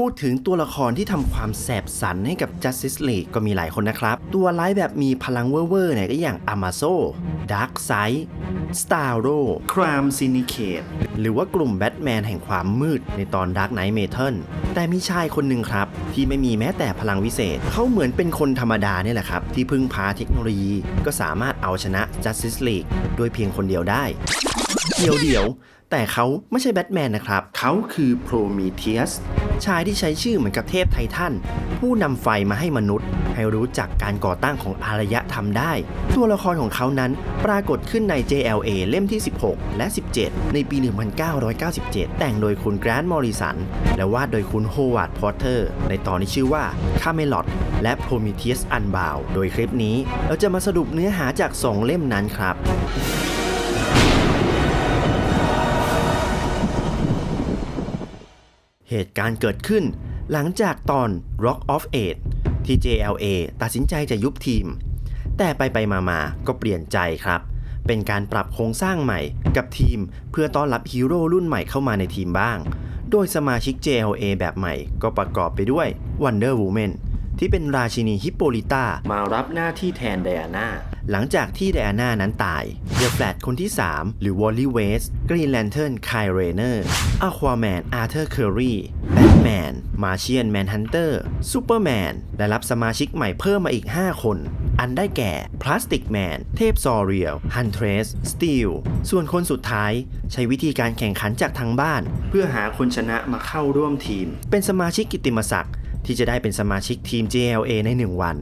พูดถึงตัวละครที่ทำความแสบสันให้กับ Justice League ก็มีหลายคนนะครับ ตัวร้ายแบบมีพลังเว่อร์ๆเนี่ยก็อย่าง a m a z o Dark Side Starro Crime Syndicate หรือว่ากลุ่มแบทแมนแห่งความมืดในตอน Dark Knight Metal แต่มีชายคนหนึ่งครับ ที่ไม่มีแม้แต่พลังวิเศษ เขาเหมือนเป็นคนธรรมดาเนี่ยแหละครับ ที่พึ่งพาเทคโนโลยี ก็สามารถเอาชนะ Justice League โดยเพียงคนเดียวได้เดี๋ยวเดี๋ยว แต่เขาไม่ใช่แบทแมนนะครับ เขาคือโพรเมเทียสชายที่ใช้ชื่อเหมือนกับเทพไททันผู้นำไฟมาให้มนุษย์ ให้รู้จักการก่อตั้งของอารยธรรมได้ ตัวละครของเขานั้นปรากฏขึ้นใน JLA เล่มที่ 16 และ 17 ในปี 1997 แต่งโดยคุณแกรนท์มอริสัน และวาดโดยคุณโฮวาร์ดพอตเตอร์ ในตอนที่ชื่อว่าคาเมลอ t และโพรเมเทียสอันบาวโดยคลิปนี้เราจะมาสรุปเนื้อหาจาก 2 เล่มนั้นครับ เหตุการณ์เกิดขึ้นหลังจากตอน Rock of Age ที่ JLA ตัดสินใจจะยุบทีม แต่ไปไปมามาก็เปลี่ยนใจครับ เป็นการปรับโครงสร้างใหม่กับทีมเพื่อต้อนรับฮีโร่รุ่นใหม่เข้ามาในทีมบ้าง โดยสมาชิก JLA แบบใหม่ก็ประกอบไปด้วย Wonder Woman ที่เป็นราชินีฮิปโปลิต้ามารับหน้าที่แทนไดอาน่า หลังจากที่ไดอาน่านั้นตายเดอะแฟลตคนที่ 3 หรือวอลลี่เวสกรีนแลนเทิร์นไคเรเนอร์อะควาแมนอาร์เธอร์เคอรีแบทแมนมาเชียนแมนฮันเตอร์ซูเปอร์แมนได้รับสมาชิกใหม่เพิ่มมาอีก 5 คน อันได้แก่พลาสติกแมนเทพซอเรียลฮันเทรสสตีลส่วนคนสุดท้ายใช้วิธีการแข่งขันจากทางบ้าน เพื่อหาคนชนะมาเข้าร่วมทีม เป็นสมาชิกกิติมศักดิ์ ที่จะได้เป็นสมาชิกทีม JLA ใน 1 วัน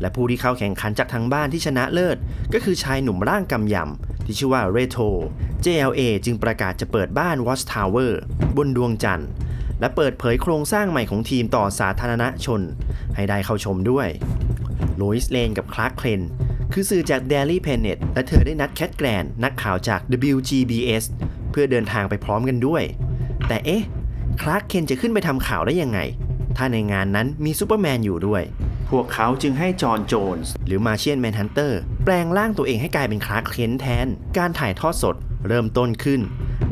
และผู้ที่เข้าแข่งขันจากทางบ้านที่ชนะเลิศ ก็คือชายหนุ่มร่างกำยำ ที่ชื่อว่าเรโท JLA จึงประกาศจะเปิดบ้าน Watch Tower บนดวงจันทร์ และเปิดเผยโครงสร้างใหม่ของทีมต่อสาธารณชน ให้ได้เข้าชมด้วยโลอิสเลนกับคลาร์กเคลนคือสื่อจาก Daily Planet และเธอได้นัดแคทแกรนนักข่าวจาก WGBS เพื่อเดินทางไปพร้อมกันด้วย แต่เอ๊ะคลาร์กเคนจะขึ้นไปทำข่าวได้ยังไง ถ้าในงานนั้นมีซูเปอร์แมนอยู่ด้วย พวกเขาจึงให้จอห์นโจนส์หรือมาเชียนแมนฮันเตอร์แปลงร่างตัวเองให้กลายเป็นคลาร์กเคนแทน การถ่ายทอดสดเริ่มต้นขึ้น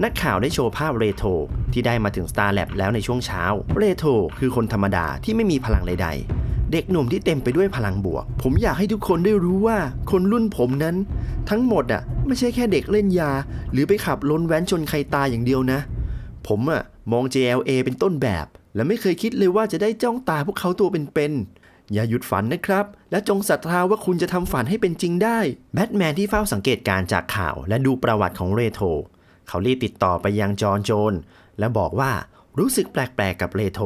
นักข่าวได้โชว์ภาพเรโทที่ได้มาถึง Star Lab แล้วในช่วงเช้า เรโทคือคนธรรมดาที่ไม่มีพลังใดๆ เด็กหนุ่มที่เต็มไปด้วยพลังบวก ผมอยากให้ทุกคนได้รู้ว่าคนรุ่นผมนั้น ทั้งหมดอะไม่ใช่แค่เด็กเล่นยา หรือไปขับล้นแว้นชนใครตายอย่างเดียวนะ ผมอะมอง JLA เป็นต้นแบบ และไม่เคยคิดเลยว่าจะได้จ้องตาพวกเขาตัวเป็นๆ อย่าหยุดฝันนะครับ และจงศรัทธาว่าคุณจะทำฝันให้เป็นจริงได้ แบทแมนที่เฝ้าสังเกตการณ์จากข่าวและดูประวัติของเรโท เขารีบติดต่อไปยังจอห์นโจน และบอกว่ารู้สึกแปลกๆกับเรโท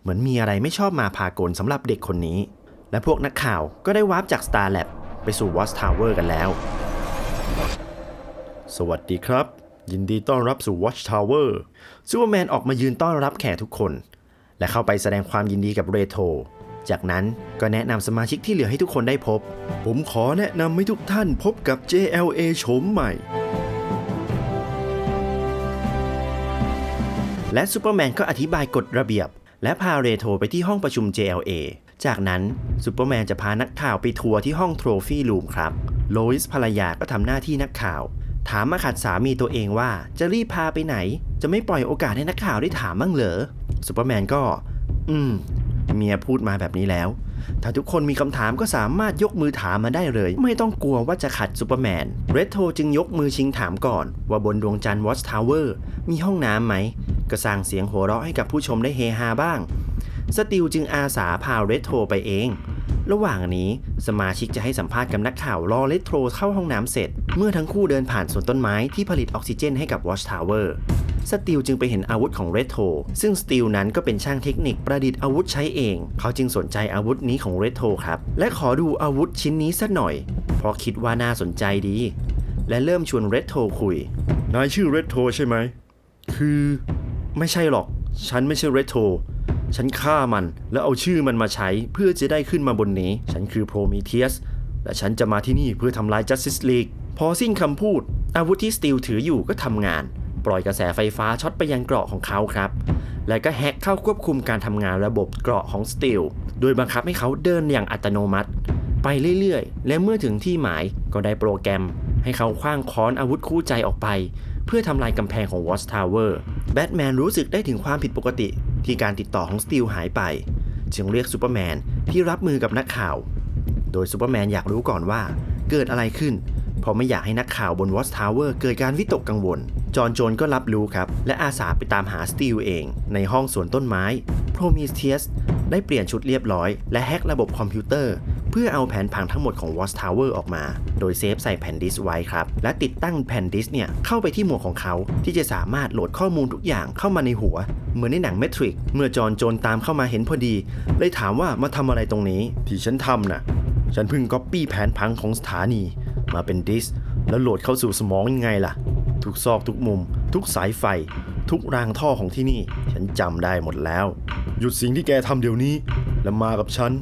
เหมือนมีอะไรไม่ชอบมาพากลสำหรับเด็กคนนี้ และพวกนักข่าวก็ได้วาร์ปจาก Star Lab ไปสู่ Watch Tower กันแล้ว สวัสดีครับ ยินดีต้อนรับสู่ Watch Tower ซูเปอร์แมนออกมายืนต้อนรับแขกทุกคน และเข้าไปแสดงความยินดีกับเรโท จากนั้นก็แนะนำสมาชิกที่เหลือให้ทุกคนได้พบ ผมขอแนะนำให้ทุกท่านพบกับ JLA โฉมใหม่ และซูเปอร์แมนก็อธิบายกฎระเบียบ และพาเรโทไปที่ห้องประชุม JLA จากนั้นซูเปอร์แมนจะพานักข่าวไปทัวร์ที่ห้องโทรฟี่รูมครับโลอิสภรรยาก็ทำหน้าที่นักข่าว ถามมาขัดสามีตัวเองว่าจะรีบพาไปไหน จะไม่ปล่อยโอกาสให้นักข่าวได้ถามบ้างเหรอ ซูเปอร์แมนก็ อืม เมียพูดมาแบบนี้แล้ว ถ้าทุกคนมีคำถามก็สามารถยกมือถามมาได้เลย ไม่ต้องกลัวว่าจะขัดซูเปอร์แมน เรดโทจึงยกมือชิงถามก่อน ว่าบนดวงจันทร์วอชทาวเวอร์มีห้องน้ำไหม ก็สร้างเสียงหัวเราะให้กับผู้ชมได้เฮฮาบ้าง สติลจึงอาสาพาเรดโทไปเองระหว่างนี้สมาชิกจะให้สัมภาษณ์กับนักข่าวรอเลดโทรเข้าห้องน้ำเสร็จ เมื่อทั้งคู่เดินผ่านสวนต้นไม้ที่ผลิตออกซิเจนให้กับ Watch Tower สตีลจึงไปเห็นอาวุธของเรดโทซึ่งสตีลนั้นก็เป็นช่างเทคนิคประดิษฐ์อาวุธใช้เอง เขาจึงสนใจอาวุธนี้ของเรดโทครับ และขอดูอาวุธชิ้นนี้สักหน่อย เพราะคิดว่าน่าสนใจดี และเริ่มชวนเรดโทคุย นายชื่อเรดโทใช่ไหม คือ ไม่ใช่หรอก ฉันไม่ใช่เรดโทฉันฆ่ามันแล้วเอาชื่อมันมาใช้เพื่อจะได้ขึ้นมาบนนี้ ฉันคือโพรเมเทียสและฉันจะมาที่นี่เพื่อทำลาย Justice League พอสิ้นคำพูด อาวุธที่สตีลถืออยู่ก็ทำงาน ปล่อยกระแสไฟฟ้าช็อตไปยังเกราะของเขาครับ และก็แฮกเข้าควบคุมการทำงานระบบเกราะของสตีล โดยบังคับให้เขาเดินอย่างอัตโนมัติ ไปเรื่อยๆ และเมื่อถึงที่หมายก็ได้โปรแกรม ให้เขาคว้างค้อนอาวุธคู่ใจออกไป เพื่อทำลายกำแพงของ Watch Tower แบทแมนรู้สึกได้ถึงความผิดปกติ ที่การติดต่อของสตีลหายไป จึงเรียกซูเปอร์แมนที่รับมือกับนักข่าว โดยซูเปอร์แมนอยากรู้ก่อนว่าเกิดอะไรขึ้น เพราะไม่อยากให้นักข่าวบนวอสทาวเวอร์เกิดการวิตกกังวล จอห์นโจนก็รับรู้ครับ และอาสาไปตามหาสตีลเอง ในห้องสวนต้นไม้ โพรมิเทียสได้เปลี่ยนชุดเรียบร้อย และแฮกระบบคอมพิวเตอร์ เพื่อเอาแผนผังทั้งหมดของ Watch Tower ออกมา โดยเซฟใส่แผ่นดิสก์ไว้ครับ และติดตั้งแผ่นดิสก์เนี่ยเข้าไปที่หมวกของเขา ที่จะสามารถโหลดข้อมูลทุกอย่างเข้ามาในหัว เหมือนในหนังเมทริกเมื่อจอห์นโจนตามเข้ามาเห็นพอดี เลยถามว่ามาทำอะไรตรงนี้ ที่ฉันทำน่ะฉันเพิ่งก๊อปปี้แผนผังของสถานี มาเป็นดิสแล้วโหลดเข้าสู่สมองยังไงล่ะ ทุกซอกทุกมุม ทุกสายไฟ ทุกรางท่อของที่นี่ ฉันจำได้หมดแล้ว หยุดสิ่งที่แกทำเดี๋ยวนี้ แล้วมากับฉัน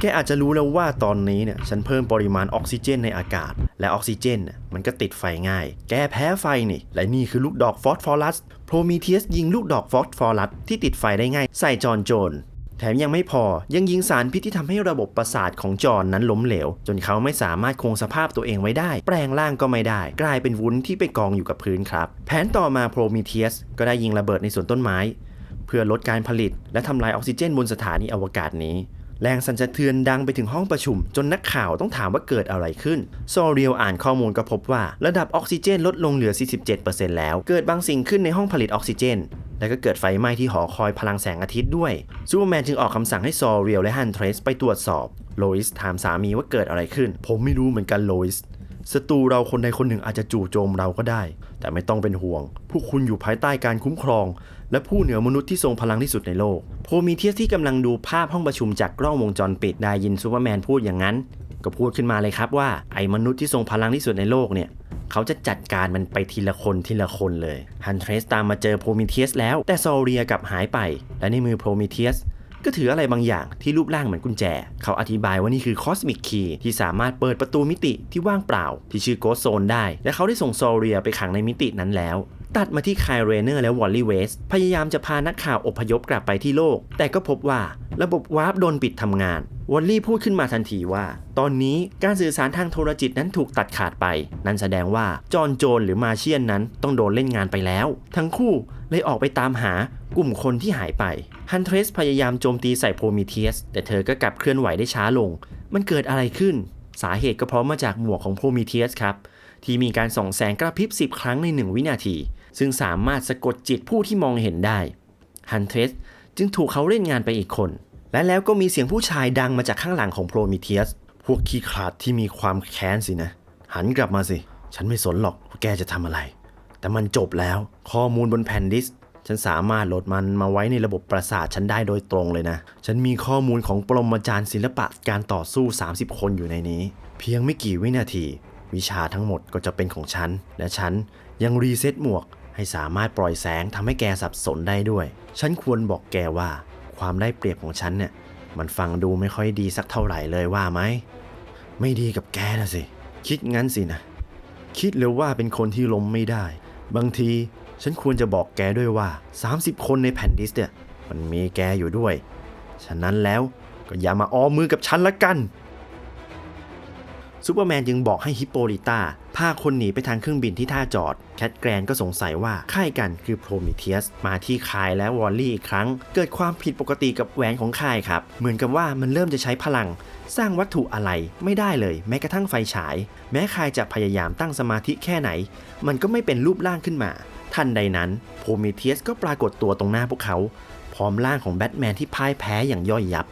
แกอาจจะรู้แล้วว่าตอนนี้เนี่ยฉันเพิ่มปริมาณออกซิเจนในอากาศ และออกซิเจนมันก็ติดไฟง่าย แกแพ้ไฟนี่ และนี่คือลูกดอกฟอสฟอรัสโพรมีเทียสยิงลูกดอกฟอสฟอรัสที่ติดไฟได้ง่าย ใส่จอนโจน แถมยังไม่พอยังยิงสารพิษที่ทำให้ระบบประสาทของจอห์นนั้นล้มเหลว จนเขาไม่สามารถคงสภาพตัวเองไว้ได้ แปลงร่างก็ไม่ได้ กลายเป็นวุ้นที่ไปกองอยู่กับพื้นครับ แผนต่อมาโพรมีเทียสก็ได้ยิงระเบิดในสวนต้นไม้ เพื่อลดการผลิตและทำลายออกซิเจนบนสถานีอวกาศนี้ แรงสั่นสะเทือนดังไปถึงห้องประชุม จนนักข่าวต้องถามว่าเกิดอะไรขึ้น โซเรียลอ่านข้อมูลก็พบว่าระดับออกซิเจนลดลงเหลือ 47%แล้ว เกิดบางสิ่งขึ้นในห้องผลิตออกซิเจน และก็เกิดไฟไหม้ที่หอคอยพลังแสงอาทิตย์ด้วยซูเปอร์แมนจึงออกคำสั่งให้ซอเรียลและฮันเทรสไปตรวจสอบ โลอิสถามสามีว่าเกิดอะไรขึ้น ผมไม่รู้เหมือนกันโลอิส ศัตรูเราคนใดคนหนึ่งอาจจะจู่โจมเราก็ได้ แต่ไม่ต้องเป็นห่วง พวกคุณอยู่ภายใต้การคุ้มครอง และผู้เหนือมนุษย์ที่ทรงพลังที่สุดในโลก โพมีเทียสที่กำลังดูภาพห้องประชุมจากกล้องวงจรปิดได้ยินซูเปอร์แมนพูดอย่างนั้น ก็พูดขึ้นมาเลยครับว่าไอ้มนุษย์ที่ทรงพลังที่สุดในโลกเนี่ยเขาจะจัดการมันไปทีละคนทีละคนเลยฮันเทรสตามมาเจอโพมิเทียสแล้วแต่ซอเรียกลับหายไป และในมือโพมิเทียส ก็ถืออะไรบางอย่างที่รูปร่างเหมือนกุญแจ เขาอธิบายว่านี่คือคอสมิกคีย์ที่สามารถเปิดประตูมิติที่ว่างเปล่า ที่ชื่อโกสโซนได้ และเขาได้ส่งซอเรียไปขังในมิตินั้นแล้ว ตัดมาที่ไคลเรเนอร์และวอลลี่เวสพยายามจะพานักข่าวอพยพกลับไปที่โลก แต่ก็พบว่าระบบวาร์ปโดนปิดทำงาน วอลลี่พูดขึ้นมาทันทีว่า ตอนนี้การสื่อสารทางโทรจิตนั้นถูกตัดขาดไป นั่นแสดงว่าจอห์นโจนหรือมาเชียนนั้นต้องโดนเล่นงานไปแล้ว ทั้งคู่เลยออกไปตามหากลุ่มคนที่หายไปฮันเทรสพยายามโจมตีใส่โพมิเทียสแต่เธอก็กลับเคลื่อนไหวได้ช้าลง มันเกิดอะไรขึ้น สาเหตุก็เพราะมาจากหมวกของโพมิเทียสครับที่มีการส่องแสงกระพริบ10 ครั้งใน 1 วินาที ซึ่งสามารถสะกดจิตผู้ที่มองเห็นได้ฮันเทรสจึงถูกเขาเล่นงานไปอีกคน และแล้วก็มีเสียงผู้ชายดังมาจากข้างหลังของโพรมิเทียสพวกขี้ขลาดที่มีความแค้นสินะ หันกลับมาสิ ฉันไม่สนหรอกว่าแกจะทำอะไร แต่มันจบแล้วข้อมูลบนแผ่นดิสก์ฉันสามารถโหลดมันมาไว้ในระบบประสาทฉันได้โดยตรงเลยนะ ฉันมีข้อมูลของปรมาจารย์ศิลปะการต่อสู้ 30 คนอยู่ในนี้ เพียงไม่กี่วินาที วิชาทั้งหมดก็จะเป็นของฉัน และฉันยังรีเซ็ตหมวก ให้สามารถปล่อยแสงทำให้แกสับสนได้ด้วย ฉันควรบอกแกว่า ความได้เปรียบของฉันเนี่ย มันฟังดูไม่ค่อยดีสักเท่าไหร่เลยว่าไหม ไม่ดีกับแกนะสิ คิดงั้นสินะ คิดเลยว่าเป็นคนที่ล้มไม่ได้ บางทีฉันควรจะบอกแกด้วยว่า 30 คนในแผ่นดิสเนี่ย มันมีแกอยู่ด้วย ฉะนั้นแล้วก็อย่ามาอ้อมมือกับฉันละกันซูเปอร์แมนจึงบอกให้ฮิปโปลิต้า พาคนหนีไปทางเครื่องบินที่ท่าจอด แคทแกรนก็สงสัยว่าค่ายกันคือโพรมิเทียสมาที่คายและวอลลี่อีกครั้ง เกิดความผิดปกติกับแหวนของค่ายครับ เหมือนกับว่ามันเริ่มจะใช้พลัง สร้างวัตถุอะไรไม่ได้เลย แม้กระทั่งไฟฉาย แม้คายจะพยายามตั้งสมาธิแค่ไหน มันก็ไม่เป็นรูปร่างขึ้นมา ทันใดนั้นโพรมิเทียสก็ปรากฏตัวตรงหน้าพวกเขา พร้อมร่างของแบทแมนที่พ่ายแพ้อย่างย่อยยับ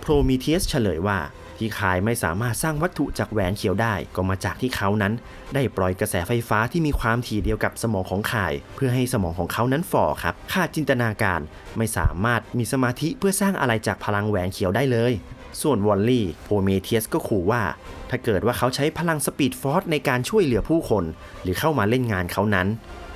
โพรมีเทียสเฉลยว่า ที่คายไม่สามารถสร้างวัตถุจากแหวนเขียวได้ ก็มาจากที่เขานั้น ได้ปล่อยกระแสไฟฟ้าที่มีความถี่เดียวกับสมองของคาย เพื่อให้สมองของเขานั้นฝ่อครับขาดจินตนาการไม่สามารถมีสมาธิเพื่อสร้างอะไรจากพลังแหวนเขียวได้เลย ส่วนวอลลี่โพเมเทียสก็ขู่ว่า ถ้าเกิดว่าเขาใช้พลังสปีดฟอร์สในการช่วยเหลือผู้คน หรือเข้ามาเล่นงานเขานั้น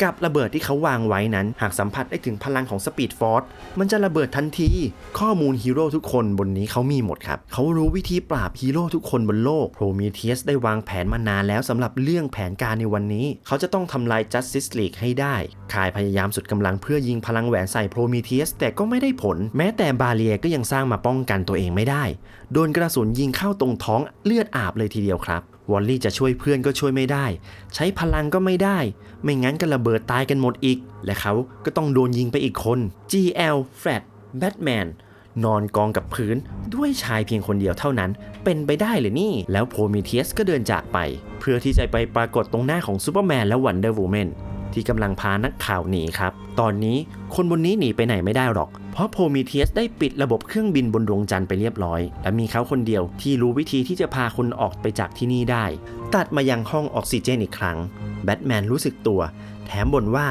กับระเบิดที่เขาวางไว้นั้น หากสัมผัสได้ถึงพลังของสปีดฟอร์สมันจะระเบิดทันที ข้อมูลฮีโร่ทุกคนบนนี้เขามีหมดครับ เขารู้วิธีปราบฮีโร่ทุกคนบนโลกโพรเมเทียสได้วางแผนมานานแล้วสำหรับเรื่องแผนการในวันนี้ เขาจะต้องทำลาย Justice League ให้ได้คายพยายามสุดกำลังเพื่อยิงพลังแหวนใส่โพรเมเทียสแต่ก็ไม่ได้ผล แม้แต่บาเลียก็ยังสร้างมาป้องกันตัวเองไม่ได้ โดนกระสุนยิงเข้าตรงท้องเลือดอาบเลยทีเดียวครับ วอลลี่จะช่วยเพื่อนก็ช่วยไม่ได้ ใช้พลังก็ไม่ได้ ไม่งั้นก็ระเบิดตายกันหมดอีก และเขาก็ต้องโดนยิงไปอีกคน GL แฟลตแบทแมนนอนกองกับพื้นด้วยชายเพียงคนเดียวเท่านั้น เป็นไปได้เลยนี่ แล้วโพมีเทียสก็เดินจากไป เพื่อที่จะไปปรากฏตรงหน้าของซูเปอร์แมนและวันเดอร์วูแมน ที่กำลังพานักข่าวหนีครับ ตอนนี้คนบนนี้หนีไปไหนไม่ได้หรอก เพราะโพมีเทียสได้ปิดระบบเครื่องบินบนดวงจันทร์ไปเรียบร้อย และมีเขาคนเดียวที่รู้วิธีที่จะพาคนออกไปจากที่นี่ได้ ตัดมายังห้องออกซิเจนอีกครั้ง แบทแมนรู้สึกตัว แถมบ่นว่า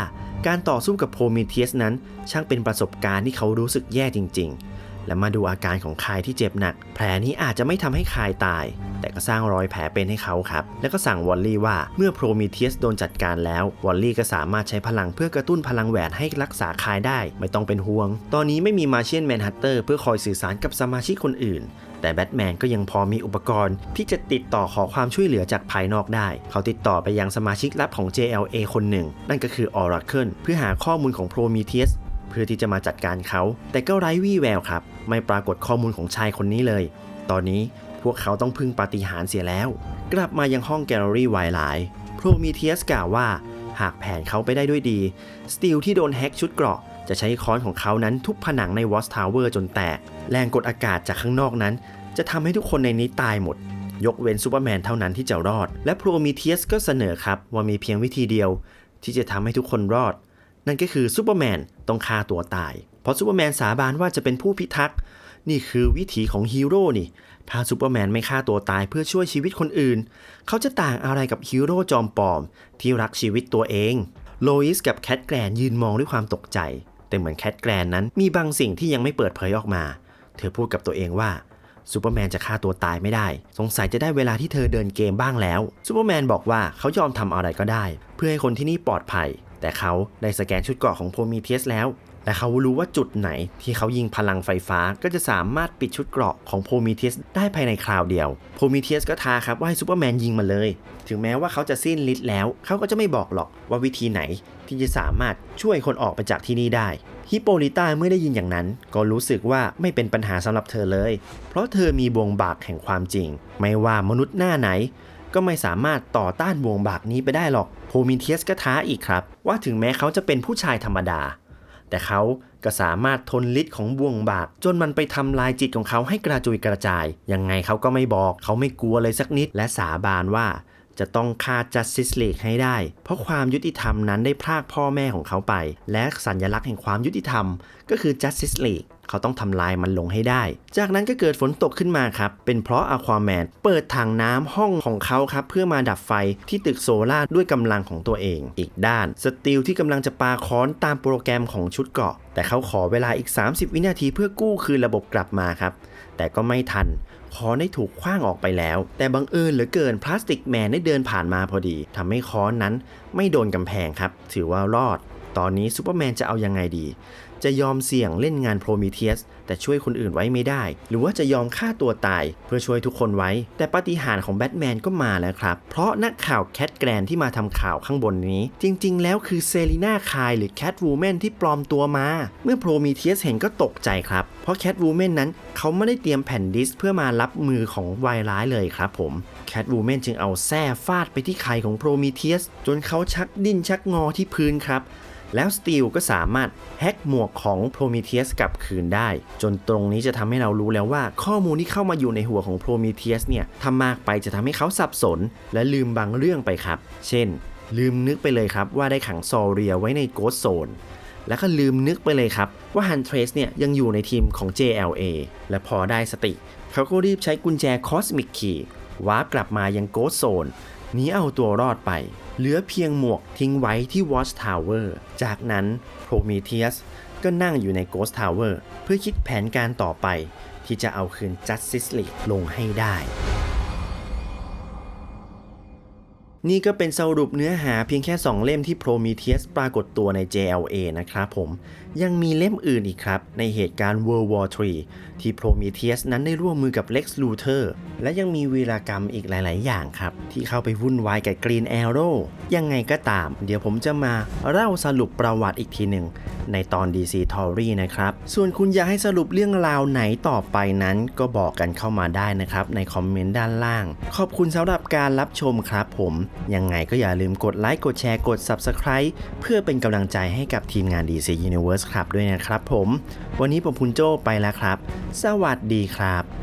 การต่อสู้กับโพมีเทียสนั้น ช่างเป็นประสบการณ์ที่เขารู้สึกแย่จริง ๆ และมาดูอาการของคายที่เจ็บหนัก แผลนี้อาจจะไม่ทำให้คายตาย แต่ก็สร้างรอยแผลเป็นให้เขาครับ แล้วก็สั่งวอลลี่ว่าเมื่อโพรมีเทียสโดนจัดการแล้ววอลลี่ก็สามารถใช้พลังเพื่อกระตุ้นพลังแหวนให้รักษาคายได้ ไม่ต้องเป็นห่วง ตอนนี้ไม่มีมาเชียนแมนฮัตเตอร์เพื่อคอยสื่อสารกับสมาชิกคนอื่น แต่แบทแมนก็ยังพอมีอุปกรณ์ที่จะติดต่อขอความช่วยเหลือจากภายนอกได้ เขาติดต่อไปยังสมาชิกลับของ JLA คนหนึ่ง นั่นก็คือ Oracle เพื่อหาข้อมูลของ Prometheus เพื่อที่จะมาจัดการเขา แต่ก็ไร้วี่แววครับ ไม่ปรากฏข้อมูลของชายคนนี้เลย ตอนนี้ พวกเขาต้องพึ่งปาฏิหาริย์เสียแล้ว กลับมายังห้องแกลเลอรี่ไวไลน์โพรมีเทียสกล่าวว่า หากแผนเขาไปได้ด้วยดี สตีลที่โดนแฮ็กชุดเกราะจะใช้ค้อนของเขานั้นทุบผนังในวอสทาวเวอร์จนแตก แรงกดอากาศจากข้างนอกนั้น จะทำให้ทุกคนในนี้ตายหมด ยกเว้นซูเปอร์แมนเท่านั้นที่จะรอด และโพรมีเทียสก็เสนอครับว่ามีเพียงวิธีเดียว ที่จะทำให้ทุกคนรอด นั่นก็คือซูเปอร์แมนต้องฆ่าตัวตาย เพราะซูเปอร์แมนสาบานว่าจะเป็นผู้พิทักษ์นี่คือวิถีของฮีโร่นี่ ถ้าซูเปอร์แมนไม่ฆ่าตัวตายเพื่อช่วยชีวิตคนอื่น เขาจะต่างอะไรกับฮีโร่จอมปลอม ที่รักชีวิตตัวเอง โลอิสกับแคทแกรนยืนมองด้วยความตกใจ แต่เหมือนแคทแกรนนั้นมีบางสิ่งที่ยังไม่เปิดเผยออกมา เธอพูดกับตัวเองว่าซูเปอร์แมนจะฆ่าตัวตายไม่ได้ สงสัยจะได้เวลาที่เธอเดินเกมบ้างแล้ว ซูเปอร์แมนบอกว่าเขายอมทำอะไรก็ได้ เพื่อให้คนที่นี่ปลอดภัย แต่เขาได้สแกนชุดเกราะของโพมีเทียสแล้ว และเขารู้ว่าจุดไหนที่เขายิงพลังไฟฟ้าก็จะสามารถปิดชุดเกราะของโพมีเทียสได้ภายในคราวเดียว โพมีเทียสก็ท้าครับว่าให้ซูเปอร์แมนยิงมาเลย ถึงแม้ว่าเขาจะสิ้นฤทธิ์แล้ว เขาก็จะไม่บอกหรอกว่าวิธีไหนที่จะสามารถช่วยคนออกไปจากที่นี่ได้ ฮิปโปลิต้าเมื่อได้ยินอย่างนั้น ก็รู้สึกว่าไม่เป็นปัญหาสำหรับเธอเลย เพราะเธอมีบวงบากแห่งความจริง ไม่ว่ามนุษย์หน้าไหน ก็ไม่สามารถต่อต้านบวงบากนี้ไปได้หรอก โพมิเทียสก็ท้าอีกครับ ว่าถึงแม้เขาจะเป็นผู้ชายธรรมดา แต่เขาก็สามารถทนฤทธิ์ของบ่วงบาปจนมันไปทำลายจิตของเขาให้กระจุยกระจาย ยังไงเขาก็ไม่บอก เขาไม่กลัวเลยสักนิด และสาบานว่า จะต้องฆ่า Justice League ให้ได้ เพราะความยุติธรรมนั้นได้พรากพ่อแม่ของเขาไป และสัญลักษณ์แห่งความยุติธรรม ก็คือ Justice League เขาต้องทำลายมันลงให้ได้ จากนั้นก็เกิดฝนตกขึ้นมาครับ เป็นเพราะอควาแมนเปิดถังน้ำห้องของเขาครับ เพื่อมาดับไฟที่ตึกโซล่าด้วยกำลังของตัวเอง อีกด้านสตีลที่กำลังจะปาค้อนตามโปรแกรมของชุดเกาะ แต่เขาขอเวลาอีก 30 วินาทีเพื่อกู้คืนระบบกลับมาครับ แต่ก็ไม่ทัน คอนได้ถูกคว้างออกไปแล้ว แต่บังเอิญเหลือเกินพลาสติกแมนได้เดินผ่านมาพอดีทำให้ค้อนนั้นไม่โดนกำแพงครับ ถือว่ารอด ตอนนี้ซูเปอร์แมนจะเอายังไงดี จะยอมเสี่ยงเล่นงานโพรมีเทียสแต่ช่วยคนอื่นไว้ไม่ได้ หรือว่าจะยอมฆ่าตัวตายเพื่อช่วยทุกคนไว้ แต่ปฏิหารของแบทแมนก็มาแล้วครับ เพราะนักข่าวแคทแกรนที่มาทำข่าวข้างบนนี้ จริง ๆ แล้วคือเซรีนาคายหรือแคทวูแมนที่ปลอมตัวมา เมื่อโพรมีเทียสเห็นก็ตกใจครับ เพราะแคทวูแมนนั้นเขาไม่ได้เตรียมแผ่นดิสเพื่อมารับมือของวายร้ายเลยครับผมแคทวูแมนจึงเอาแส้ฟาดไปที่ไข่ของโพรมีเทียสจนเขาชักดิ้นชักงอที่พื้นครับแล้วสตีลก็สามารถแฮกหมวกของโพร m ม t เ u สกลับคืนได้ จนตรงนี้จะทำให้เรารู้แล้วว่า ข้อมูลที่เข้ามาอยู่ในหัวของโพร m ม t เ u สเนี่ยถ้ามากไปจะทำให้เขาสับสน และลืมบางเรื่องไปครับ เช่น ลืมนึกไปเลยครับว่าได้ขังซอเรียไว้ในโกสโซนแล้วก็ลืมนึกไปเลยครับ ว่าฮันเทรสเนี่ยยังอยู่ในทีมของ JLA และพอได้สติ เขาก็รีบใช้กุญแจคอสมิกคีวาร์ปกลับมายังโกสโซนหนีเอาตัวรอดไป เหลือเพียงหมวกทิ้งไว้ที่ Watch Tower จากนั้น Prometheus ก็นั่งอยู่ใน Ghost Tower เพื่อคิดแผนการต่อไป ที่จะเอาคืน Justice League ลงให้ได้ นี่ก็เป็นสรุปเนื้อหาเพียงแค่ 2 เล่มที่ Prometheus ปรากฏตัวใน JLA นะครับผม ยังมีเล่มอื่นอีกครับ ในเหตุการณ์ World War III ที่ Prometheus นั้นได้ร่วมมือกับ Lex Luthor และยังมีวีรกรรมอีกหลาย ๆ อย่างครับ ที่เข้าไปวุ่นวายกับ Green Arrow ยังไงก็ตาม เดี๋ยวผมจะมาเล่าสรุปประวัติอีกทีหนึ่งในตอน DC t o r y นะครับ ส่วนคุณอยากให้สรุปเรื่องราวไหนต่อไปนั้น ก็บอกกันเข้ามาได้นะครับในคอมเมนต์ด้านล่าง ขอบคุณสำหรับการรับชมครับผมยังไงก็อย่าลืมกดไลค์กดแชร์กด Subscribe เพื่อเป็นกำลังใจให้กับทีมงาน DC Universe ครับด้วยนะครับผม วันนี้ผมพุณโจไปแล้วครับ สวัสดีครับ